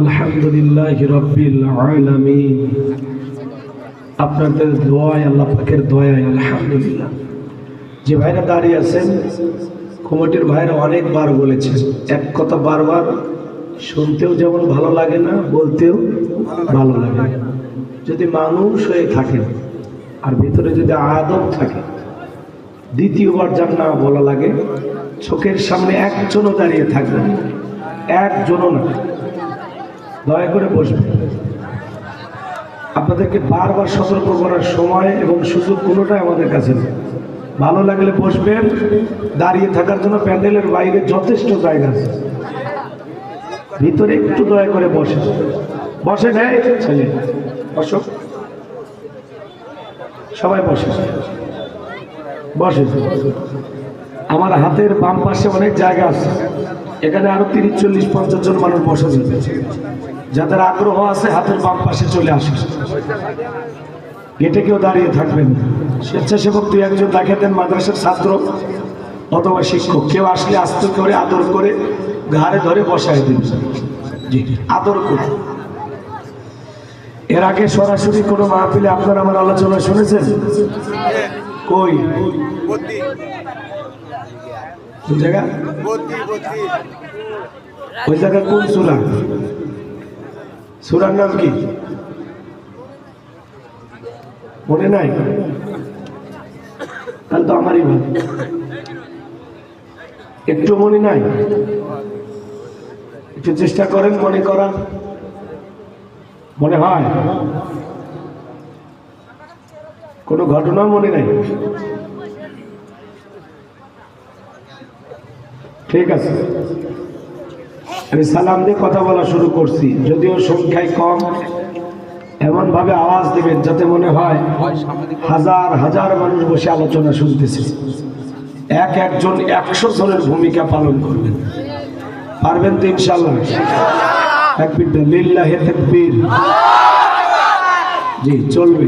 আলহামদুলিল্লাহ রব্বিল আপনাদের দোয়ায়, আল্লাহ পাকের দোয়ায় আলহামদুলিল্লাহ। যে ভাইরা দাঁড়িয়ে আছেন, কমিটির ভাইরা অনেকবার বলেছেন, এক কথা বারবার, শুনতেও যেমন ভালো লাগে না, বলতেও ভালো লাগে। যদি মানুষ হয়ে থাকেন, আর ভিতরে যদি আদব থাকে, দ্বিতীয়বার যার না বলা লাগে, চোখের সামনে একজনও দাঁড়িয়ে থাকবেন একজনও না। দয়া করে বসবেন আপনাদেরকে বারবার সতর্ক করার সময় এবং সুযোগ কোনোটাই আমাদের কাছে ভালো লাগলে বসবেন দাঁড়িয়ে থাকার জন্য প্যান্ডেলের বাইরে যথেষ্ট জায়গা আছে। ভিতরে একটু দয়া করে বসে। বসে নেয় ছেলে বসো। সবাই বসে। বসে। আমার হাতের বাম পাশে অনেক জায়গা আছে। এখানে আরও তিরিশ, চল্লিশ, পঞ্চাশ জন মানুষ বসে যাবে যাদের আগ্রহ আছে, হাতের বাম পাশে চলে আসে গেটে কেউ দাঁড়িয়ে থাকবেন স্বেচ্ছাসেবক দুই একজন দেখে দেন মাদ্রাসার ছাত্র অথবা শিক্ষক। কেউ আসলে আস্তে করে আদর করে ঘাড়ে ধরে বসায় দিন। আদর করে। এর আগে সরাসরি কোনো মাহফিলে আপনার আমার আলোচনা শুনেছেন? কই? জায়গা? ওই জায়গা? কোন সুরা? সুরার নাম কি? মনে নাই? তাহলে তো আমারই ভালো। একটু মনে নাই? একটু চেষ্টা করেন, মনে করা মনে হয়? কোনো ঘটনা মনে নাই? ঠিক আছে। আমি সালাম দিয়ে কথা বলা শুরু করছি। যদিও সংখ্যায় কম এমন ভাবে আওয়াজ দিবেন যাতে মনে হয় হাজার হাজার মানুষ বসে আলোচনা শুনতেছে। এক একজন একশো জনের ভূমিকা পালন করবেন। পারবেন তো ইনশাল্লাহ জি, চলবে।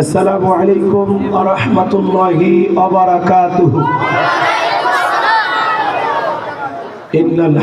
আসসালামু আলাইকুম রাহমাতুল্লাহি ইন্নাল